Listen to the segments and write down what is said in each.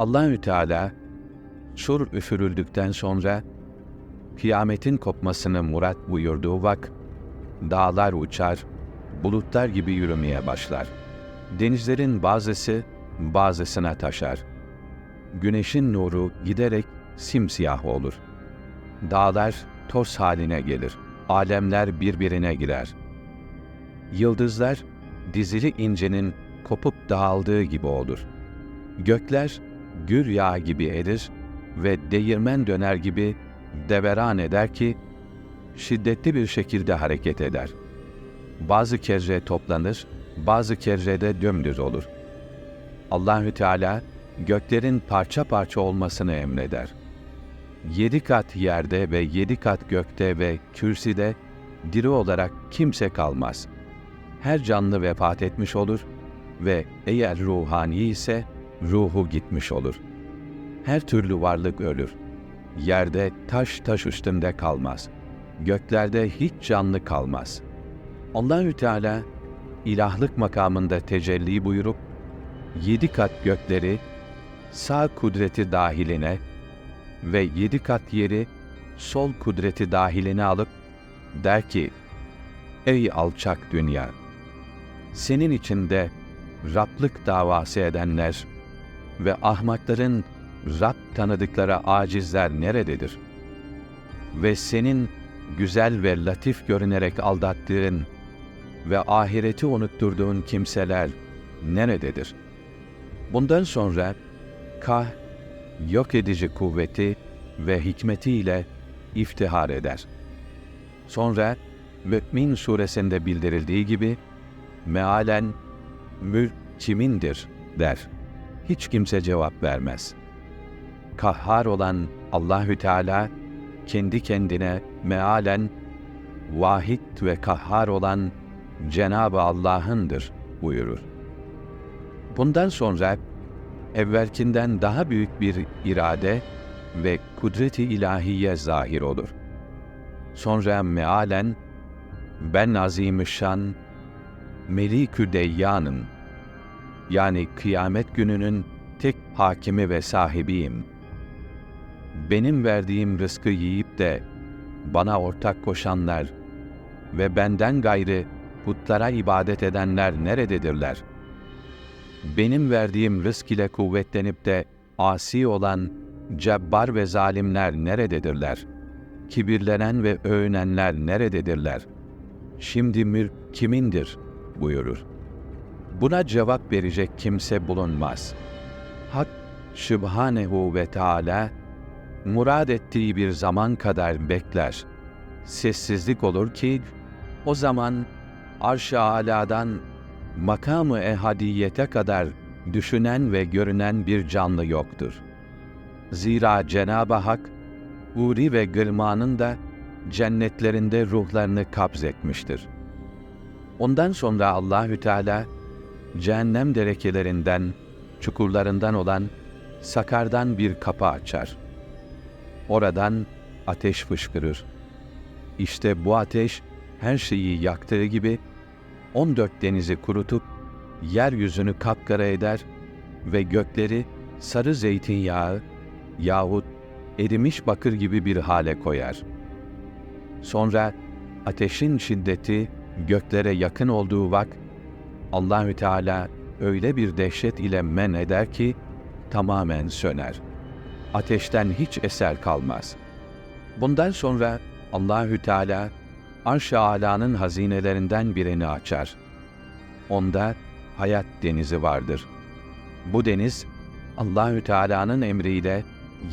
Allahü Teala sur üfürüldükten sonra kıyametin kopmasını murat buyurduğu vak dağlar uçar, bulutlar gibi yürümeye başlar. Denizlerin bazısı bazısına taşar. Güneşin nuru giderek simsiyah olur. Dağlar toz haline gelir. Alemler birbirine girer. Yıldızlar dizili incenin kopup dağıldığı gibi olur. Gökler gür yağ gibi erir ve değirmen döner gibi deveran eder ki şiddetli bir şekilde hareket eder. Bazı kere toplanır, bazı kere de dümdüz olur. Allahü Teala göklerin parça parça olmasını emreder. Yedi kat yerde ve yedi kat gökte ve kürsüde diri olarak kimse kalmaz. Her canlı vefat etmiş olur ve eğer ruhani ise ruhu gitmiş olur. Her türlü varlık ölür. Yerde taş taş üstünde kalmaz. Göklerde hiç canlı kalmaz. Allahü Teala ilahlık makamında tecelli buyurup yedi kat gökleri sağ kudreti dahiline ve yedi kat yeri sol kudreti dahiline alıp der ki, Ey alçak dünya! Senin içinde Rablık davası edenler ve ahmakların Rab tanıdıkları acizler nerededir? Ve senin güzel ve latif görünerek aldattığın ve ahireti unutturduğun kimseler nerededir? Bundan sonra kah yok edici kuvveti ve hikmetiyle iftihar eder. Sonra Mü'min suresinde bildirildiği gibi mealen mülk kimindir der. Hiç kimse cevap vermez. Kahhar olan Allahü Teala kendi kendine mealen vahid ve kahhar olan Cenab-ı Allah'ındır buyurur. Bundan sonra evvelkinden daha büyük bir irade ve kudreti ilahiye zahir olur. Sonra mealen ben azimüşşan Melikü Deyyan'ım. Yani kıyamet gününün tek hakimi ve sahibiyim. Benim verdiğim rızkı yiyip de bana ortak koşanlar ve benden gayrı putlara ibadet edenler nerededirler? Benim verdiğim rızk ile kuvvetlenip de asi olan cebbar ve zalimler nerededirler? Kibirlenen ve övünenler nerededirler? Şimdi mülk kimindir?'' buyurur. Buna cevap verecek kimse bulunmaz. Hak Sübhanehu ve Teala murad ettiği bir zaman kadar bekler. Sessizlik olur ki o zaman arş-ı aladan makamı ehadiyete kadar düşünen ve görünen bir canlı yoktur. Zira Cenab-ı Hak, Uri ve Gırman'ın da cennetlerinde ruhlarını kabzetmiştir.'' Ondan sonra Allahü Teala cehennem derekelerinden, çukurlarından olan sakardan bir kapı açar. Oradan ateş fışkırır. İşte bu ateş her şeyi yaktığı gibi 14 denizi kurutup yeryüzünü kapkara eder ve gökleri sarı zeytinyağı yahut erimiş bakır gibi bir hale koyar. Sonra ateşin şiddeti göklere yakın olduğu vak Allahü Teala öyle bir dehşet ile men eder ki tamamen söner. Ateşten hiç eser kalmaz. Bundan sonra Allahü Teala Arş-ı Ala'nın hazinelerinden birini açar. Onda hayat denizi vardır. Bu deniz Allahü Teala'nın emriyle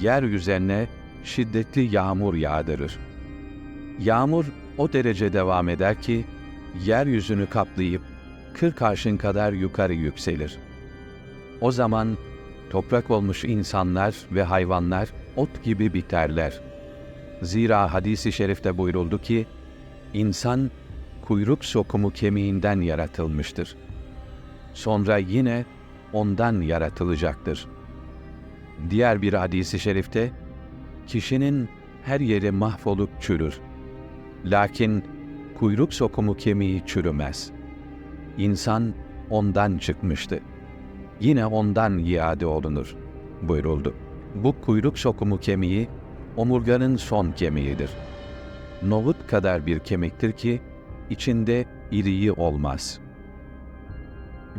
yer üzerine şiddetli yağmur yağdırır. Yağmur o derece devam eder ki yeryüzünü kaplayıp kırk arşın kadar yukarı yükselir. O zaman toprak olmuş insanlar ve hayvanlar ot gibi biterler. Zira hadisi şerifte buyuruldu ki, insan kuyruk sokumu kemiğinden yaratılmıştır. Sonra yine ondan yaratılacaktır. Diğer bir hadisi şerifte, kişinin her yeri mahvolup çürür. Lakin kuyruk sokumu kemiği çürümez. İnsan ondan çıkmıştı. Yine ondan iade olunur. buyuruldu. Bu kuyruk sokumu kemiği, omurganın son kemiğidir. Nohut kadar bir kemiktir ki, içinde iriği olmaz.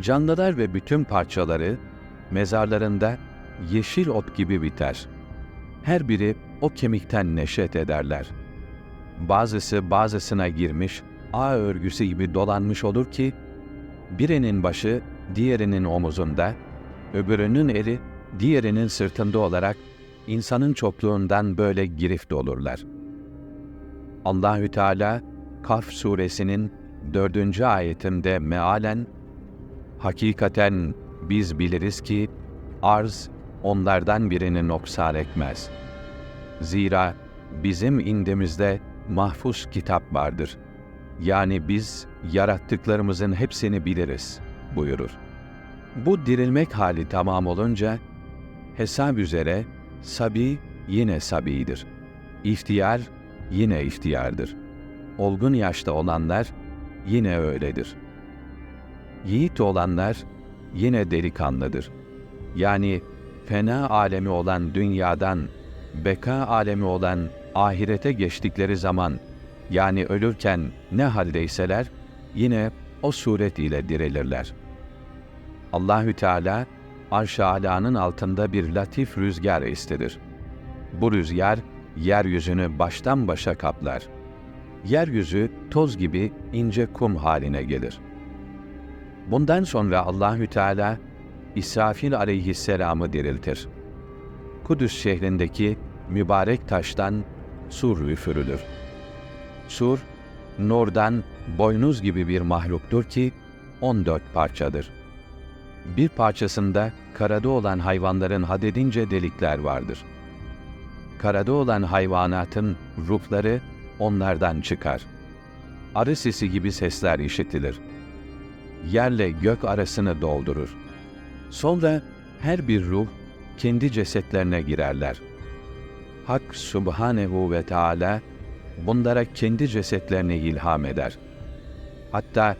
Canlılar ve bütün parçaları, mezarlarında yeşil ot gibi biter. Her biri o kemikten neşet ederler. Bazısı bazısına girmiş, ağ örgüsü gibi dolanmış olur ki, birinin başı diğerinin omuzunda, öbürünün eli diğerinin sırtında olarak insanın çokluğundan böyle girift olurlar. Allahü Teala Kaf suresinin dördüncü ayetinde mealen Hakikaten biz biliriz ki arz onlardan birini noksan etmez. Zira bizim indimizde mahfuz kitap vardır. Yani biz yarattıklarımızın hepsini biliriz buyurur. Bu dirilmek hali tamam olunca hesap üzere sabi yine sabidir. İhtiyar yine ihtiyardır. Olgun yaşta olanlar yine öyledir. Yiğit olanlar yine delikanlıdır. Yani fena alemi olan dünyadan beka alemi olan ahirete geçtikleri zaman yani ölürken ne haldeyseler yine o suret ile dirilirler. Allahü Teala arş-ı altında bir latif rüzgar istedir. Bu rüzgar yeryüzünü baştan başa kaplar. Yeryüzü toz gibi ince kum haline gelir. Bundan sonra Allahü Teala İsrafil aleyhisselamı diriltir. Kudüs şehrindeki mübarek taştan sur üfürülür. Sur, nurdan boynuz gibi bir mahluktur ki 14 parçadır. Bir parçasında karada olan hayvanların hadedince delikler vardır. Karada olan hayvanatın ruhları onlardan çıkar. Arı sesi gibi sesler işitilir. Yerle gök arasını doldurur. Sonra her bir ruh kendi cesetlerine girerler. Hak Subhanehu ve Teala bunlara kendi cesetlerini ilham eder. Hatta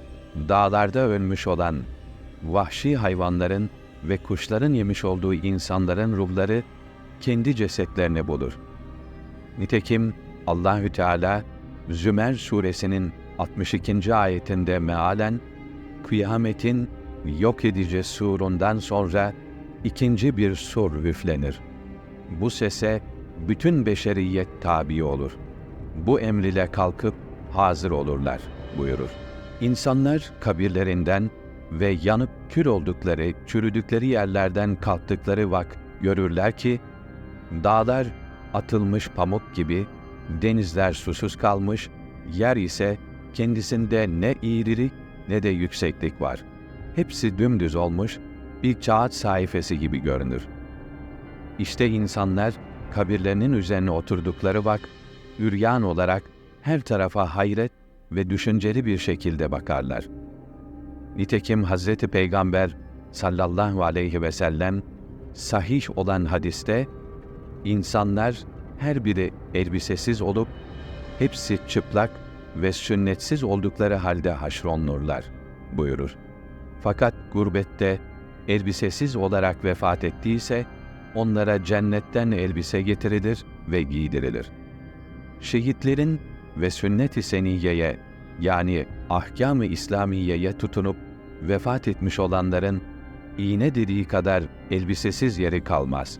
dağlarda ölmüş olan vahşi hayvanların ve kuşların yemiş olduğu insanların ruhları kendi cesetlerini bulur. Nitekim Allahü Teala Zümer suresinin 62. ayetinde mealen kıyametin yok edici surundan sonra ikinci bir sur üflenir. Bu sese bütün beşeriyet tabi olur. Bu emr ile kalkıp hazır olurlar buyurur. İnsanlar kabirlerinden ve yanıp kül oldukları, çürüdükleri yerlerden kalktıkları vak görürler ki, dağlar atılmış pamuk gibi, denizler susuz kalmış, yer ise kendisinde ne iğrilik ne de yükseklik var. Hepsi dümdüz olmuş, bir kağıt sayfası gibi görünür. İşte insanlar kabirlerinin üzerine oturdukları vak, üryan olarak her tarafa hayret ve düşünceli bir şekilde bakarlar. Nitekim Hazreti Peygamber sallallahu aleyhi ve sellem sahih olan hadiste insanlar her biri elbisesiz olup hepsi çıplak ve sünnetsiz oldukları halde haşronlurlar buyurur. Fakat gurbette elbisesiz olarak vefat ettiyse onlara cennetten elbise getirilir ve giydirilir. Şehitlerin ve sünnet-i seniyeye yani ahkam-ı İslamiye'ye tutunup vefat etmiş olanların iğne dediği kadar elbisesiz yeri kalmaz.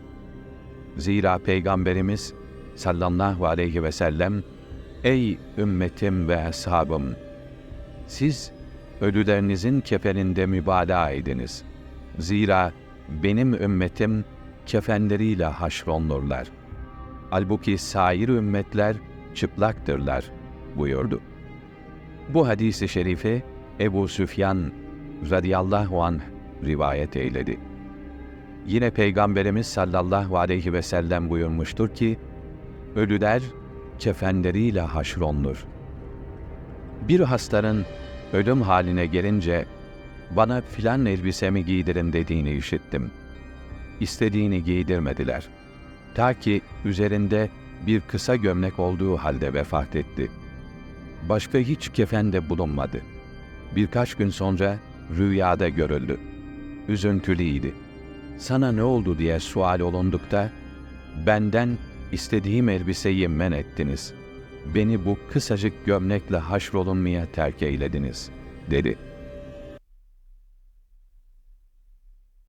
Zira Peygamberimiz sallallahu aleyhi ve sellem Ey ümmetim ve ashabım! Siz ölülerinizin kefeninde mübalağa ediniz. Zira benim ümmetim kefenleriyle haşronlurlar. Halbuki sair ümmetler çıplaktırlar buyurdu. Bu hadisi şerifi Ebu Süfyan radıyallahu anh rivayet eyledi. Yine Peygamberimiz sallallahu aleyhi ve sellem buyurmuştur ki, ölüler kefenleriyle haşronlur. Bir hastanın ölüm haline gelince, bana filan elbisemi giydirin dediğini işittim. İstediğini giydirmediler. Ta ki üzerinde bir kısa gömlek olduğu halde vefat etti. Başka hiç kefen de bulunmadı. Birkaç gün sonra rüyada görüldü. Üzüntülüydi. sana ne oldu diye sual olundukta, benden istediğim elbiseyi men ettiniz. Beni bu kısacık gömlekle haşrolunmaya terk eylediniz, dedi.''